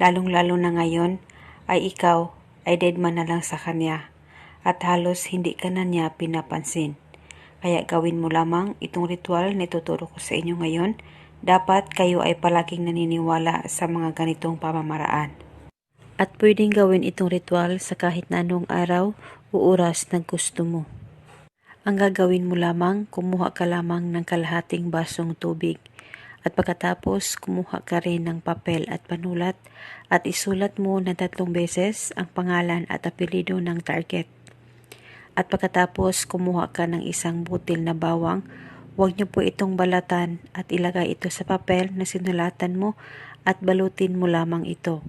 Lalong-lalo na ngayon ay ikaw ay dead man na lang sa kanya at halos hindi ka na niya pinapansin. Kaya gawin mo lamang itong ritual na ituturo ko sa inyo ngayon. Dapat kayo ay palaging naniniwala sa mga ganitong pamamaraan. At pwedeng gawin itong ritual sa kahit na anong araw o oras na gusto mo. Ang gagawin mo lamang, kumuha ka lamang ng kalahating basong tubig. At pagkatapos, kumuha ka rin ng papel at panulat at isulat mo na tatlong beses ang pangalan at apelido ng target. At pagkatapos, kumuha ka ng isang butil na bawang. Huwag niyo po itong balatan at ilagay ito sa papel na sinulatan mo at balutin mo lamang ito.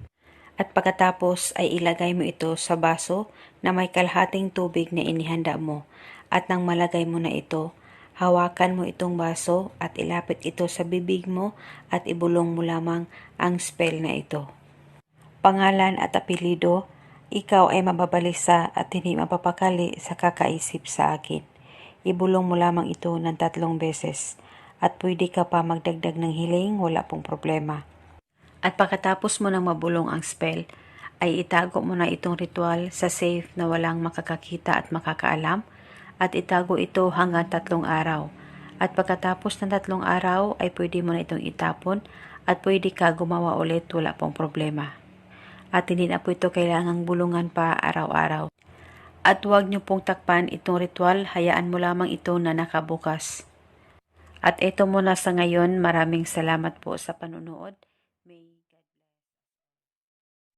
At pagkatapos ay ilagay mo ito sa baso na may kalahating tubig na inihanda mo. At nang malagay mo na ito, hawakan mo itong baso at ilapit ito sa bibig mo at ibulong mo lamang ang spell na ito. Pangalan at apelido, ikaw ay mababalisa at hindi mapapakali sa kakaisip sa akin. Ibulong mo lamang ito ng tatlong beses at pwede ka pa magdagdag ng hiling, wala pong problema. At pagkatapos mo nang mabulong ang spell, ay itago mo na itong ritual sa safe na walang makakakita at makakaalam at itago ito hanggang tatlong araw. At pagkatapos ng tatlong araw ay pwede mo na itong itapon at pwede ka gumawa ulit wala pong problema. At hindi na po ito kailangang bulungan pa araw-araw. At huwag niyo pong takpan itong ritual, hayaan mo lamang ito na nakabukas. At ito muna sa ngayon, maraming salamat po sa panunood.